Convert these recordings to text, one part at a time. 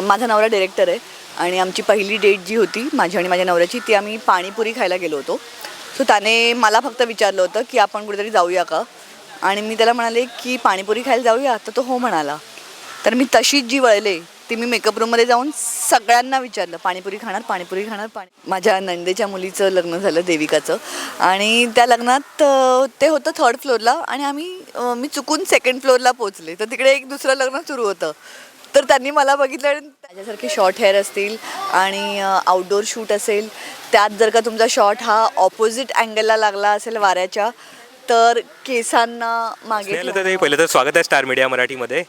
माझा नवरा डिरेक्टर आहे आणि आमची पहिली डेट जी होती माझी आणि माझ्या नवऱ्याची ती आम्ही पाणीपुरी खायला गेलो होतो. सो त्याने मला फक्त विचारलं होतं की आपण कुठेतरी जाऊया का? आणि मी त्याला म्हणाले की पाणीपुरी खायला जाऊया? तर तो हो म्हणाला. तर मी तशीच जी वळले ती मी मेकअप रूममध्ये जाऊन सगळ्यांना विचारलं पाणीपुरी खाणार पाणीपुरी खाणार पाणी माझ्या नंदेच्या मुलीचं लग्न झालं देविकाचं. आणि त्या लग्नात ते होतं थर्ड फ्लोअरला आणि आम्ही मी चुकून सेकंड फ्लोअरला पोचले तर तिकडे एक दुसरं लग्न सुरू होतं. तर त्यांनी मला बघितलं आणि त्याच्यासारखे शॉर्ट हेअर असतील आणि आउटडोअर शूट असेल त्यात जर का तुमचा शॉट हा ऑपोजिट अँगलला लागला असेल वाऱ्याच्या तर केसांना मागे तर पहिलं तर स्वागत आहे स्टार मीडिया मराठीमध्ये.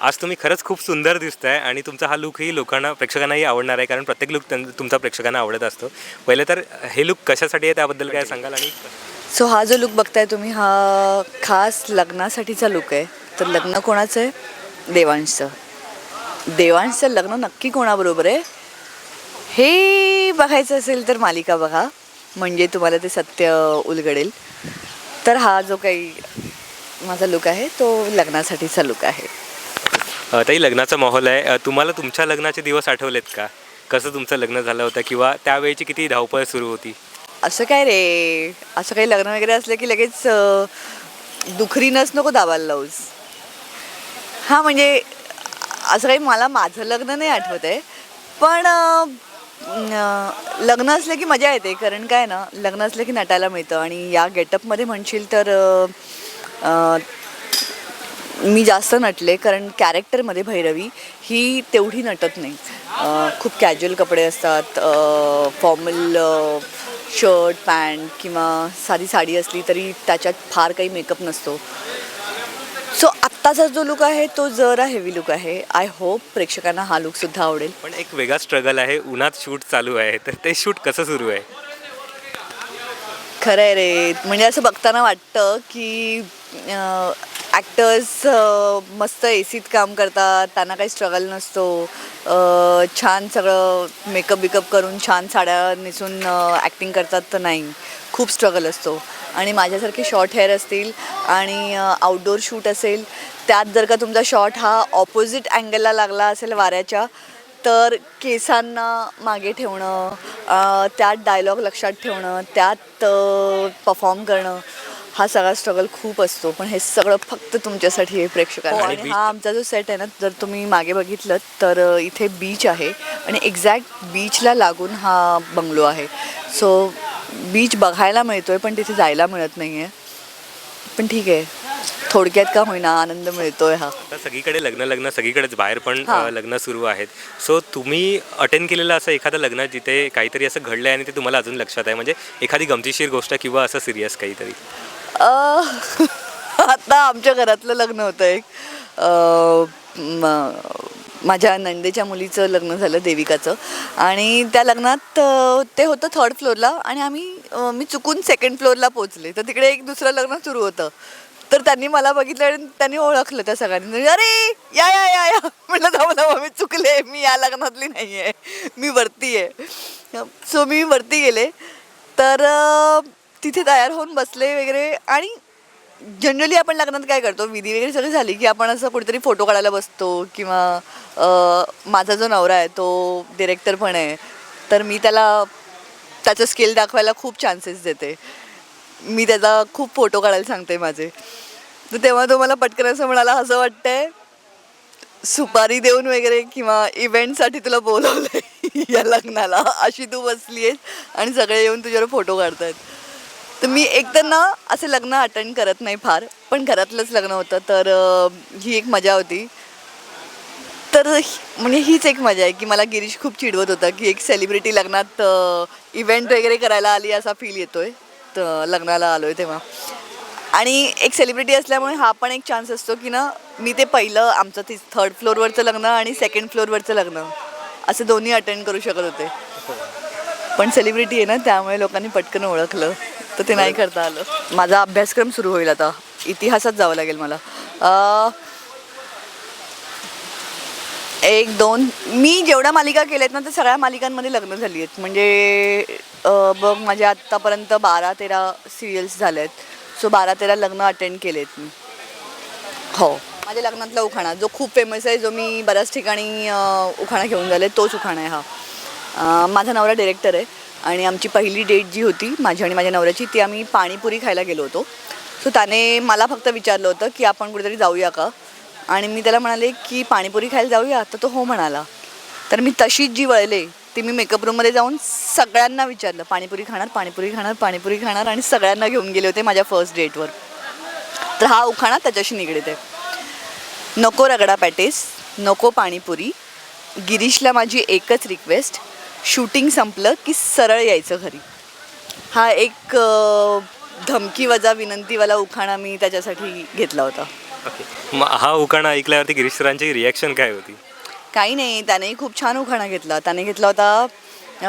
आज तुम्ही खरंच खूप सुंदर दिसताय आणि तुमचा हा लुकही लोकांना प्रेक्षकांनाही आवडणार आहे कारण प्रत्येक लुक तुमचा प्रेक्षकांना आवडत असतो. पहिलं तर हे लुक कशासाठी आहे त्याबद्दल काय सांगाल आणि सो हा जो लुक बघताय तुम्ही हा खास लग्नासाठीचा लुक आहे. तर लग्न कोणाचं आहे? देवांशचं देवांशचं लग्न नक्की कोणाबरोबर आहे? हे बघायचं असेल तर मालिका बघा. म्हणजे तुम्हाला ते सत्य उलगडेल. तर हा जो काही माझा लुक आहे तो लग्नासाठीचा लुक आहे. ताई लग्नाचा माहोल आहे. तुम्हाला तुमच्या लग्नाचे दिवस आठवलेत का? कसं तुमचं लग्न झालं होतं किंवा त्यावेळची किती धावपळ सुरू होती? असं काय रे? असं काही लग्न वगैरे असलं की लगेच दुखरीनच नको दाबायला लावूस. हां म्हणजे असं काही मला माझं लग्न नाही आठवत आहे पण लग्न असलं की मजा येते. कारण काय ना लग्न असलं की नटायला मिळतं. आणि या गेटअपमध्ये म्हणशील तर मी जास्त नटले. कारण कॅरेक्टरमध्ये भैरवी ही तेवढी नटत नाही. खूप कॅज्युअल कपडे असतात. फॉर्मल शर्ट पॅन्ट किंवा साधी साडी असली तरी त्याच्यात फार काही मेकअप नसतो. आत्ताचा जो लुक आहे तो जरा हेवी लुक आहे. आय होप प्रेक्षकांना हा लुकसुद्धा आवडेल. पण एक वेगळा स्ट्रगल आहे. उन्हात शूट चालू आहे. तर ते शूट कसं सुरू आहे? खरं आहे रे. म्हणजे असं बघताना वाटतं की ॲक्टर्स मस्त ए सीत काम करतात. त्यांना काही स्ट्रगल नसतो. छान सगळं मेकअप बिकअप करून छान साड्या नेसून ॲक्टिंग करतात तर नाही. खूप स्ट्रगल असतो. आणि माझ्यासारखे शॉर्ट हेअर असतील आणि आउटडोअर शूट असेल त्यात जर का तुमचा शॉट हा ऑपोजिट अँगलला लागला असेल वाऱ्याच्या तर केसांना मागे ठेवणं त्यात डायलॉग लक्षात ठेवणं त्यात परफॉर्म करणं हा सगळा स्ट्रगल खूप असतो. पण हे सगळं फक्त तुमच्यासाठी आहे प्रेक्षकांना आणि आणि beach- हा आमचा जो सेट आहे ना जर तुम्ही मागे बघितलं तर इथे बीच आहे. आणि एक्झॅक्ट बीचला लागून हा बंगलो आहे. सो बीच बघायला मिळतोय पण तिथे जायला मिळत नाही आहे पण ठीक आहे. थोडक्यात का होईना आनंद मिळतोय हा. आता सगळीकडे लग्न लग्न सगळीकडेच बाहेर पण अ. लग्न सुरू आहेत. सो तुम्ही अटेंड केलेलं असं एखादं लग्न जिथे काहीतरी असं घडलं आणि ते तुम्हाला अजून लक्षात आहे? म्हणजे एखादी गमतीशीर गोष्ट किंवा असं सिरियस काहीतरी? आता आमच्या घरातलं लग्न होतं एक. म- माझ्या नंदेच्या मुलीचं लग्न झालं देविकाचं. आणि त्या लग्नात ते होतं थर्ड फ्लोअरला आणि आम्ही मी चुकून सेकंड फ्लोअरला पोचले तर तिकडे एक दुसरं लग्न सुरू होतं. तर त्यांनी मला बघितलं आणि त्यांनी ओळखलं त्या सगळ्यांनी. म्हणजे, अरे या या या या. म्हटलं थांबा थांबा मी चुकले. मी या लग्नातली नाही आहे मी वरती आहे. सो मी वरती गेले. तर तिथे तयार होऊन बसले वगैरे. आणि जनरली आपण लग्नात काय करतो? विधी वगैरे सगळी झाली की आपण असं कुठेतरी फोटो काढायला बसतो किंवा माझा जो नवरा आहे तो डिरेक्टर पण आहे. तर मी त्याला त्याचं स्किल दाखवायला खूप चान्सेस देते. मी त्याचा खूप फोटो काढायला सांगते माझे. तर तेव्हा तो मला पटकन असं म्हणाला असं वाटतंय सुपारी देऊन वगैरे किंवा इव्हेंटसाठी तुला बोलवलं या लग्नाला. अशी तू बसली आहेस आणि सगळे येऊन तुझ्यावर फोटो काढतायत. तर मी एकतर ना असे लग्न अटेंड करत नाही फार पण घरातलंच लग्न होतं. तर ही एक मजा होती. तर ही- म्हणजे हीच एक मजा आहे की मला गिरीश खूप चिडवत होता की एक सेलिब्रिटी लग्नात इव्हेंट वगैरे करायला आली असा फील येतो आहे लग्नाला आलोय तेव्हा. आणि एक सेलिब्रिटी असल्यामुळे हा पण एक चान्स असतो की ना मी ते पहिलं आमचं ते थर्ड फ्लोअरवरचं लग्न आणि सेकंड फ्लोअरवरचं लग्न. असं दोन्ही अटेंड करू शकत होते. पण सेलिब्रिटी आहे ना त्यामुळे लोकांनी पटकन ओळखलं. तर ते नाही करता आलं. माझा अभ्यासक्रम सुरू होईल आता. इतिहासात जावं लागेल मला. एक दोन. मी जेवढ्या मालिका केल्यात ना त्या सगळ्या मालिकांमध्ये लग्न झाली आहेत म्हणजे बघ माझ्या आत्तापर्यंत बारा तेरा सिरियल्स झाल्या आहेत सो बारा तेरा लग्न अटेंड केले आहेत मी. हो. माझ्या लग्नातला उखाणा जो खूप फेमस आहे जो मी बऱ्याच ठिकाणी उखाणा घेऊन झाले तोच उखाणा आहे हा. माझा नवरा डिरेक्टर आहे आणि आमची पहिली डेट जी होती माझी आणि माझ्या नवऱ्याची ती आम्ही पाणीपुरी खायला गेलो होतो. सो त्याने मला फक्त विचारलं होतं की आपण कुठेतरी जाऊया का? आणि मी त्याला म्हणाले की पाणीपुरी खायला जाऊया. तर तो हो म्हणाला. तर मी तशीच जी वळले ती मी मेकअप रूममध्ये जाऊन सगळ्यांना विचारलं. पाणीपुरी खाणार पाणीपुरी खाणार पाणीपुरी खाणार. आणि सगळ्यांना घेऊन गेले होते माझ्या फर्स्ट डेटवर तर हा उखाणा त्याच्याशी निगडीत आहे. नको रगडा पॅटेस नको पाणीपुरी. गिरीशला माझी एकच रिक्वेस्ट शूटिंग संपलं की सरळ यायचं घरी. हा एक धमकीवजा धमकी वजा विनंतीवाला उखाणा मी त्याच्यासाठी घेतला होता. मग हा उखाणा ऐकल्यावरती गिरीश सरांची रिॲक्शन काय होती? काही नाही त्यानेही खूप छान उखाणा घेतला. त्याने घेतला होता अ,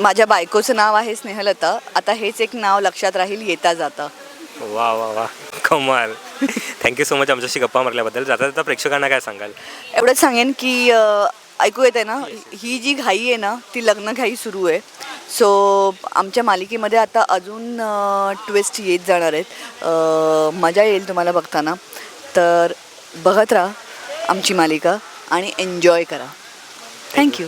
माझ्या बायकोचं नाव आहे स्नेहलता. आता हेच एक नाव लक्षात राहील येता जाता. वा वा वा. कमाल. थँक्यू सो मच आमच्याशी गप्पा मारल्याबद्दल. जाता जाता प्रेक्षकांना काय सांगाल? एवढंच सांगेन की अ, ऐकू येते ना ही जी घाई आहे ना ती लग्न घाई सुरू आहे. सो आमच्या मालिकेमध्ये आता अजून ट्विस्ट येत जाणार आहेत. मजा येईल तुम्हाला बघताना. तर बघत राहा आमची मालिका आणि एन्जॉय करा. थँक्यू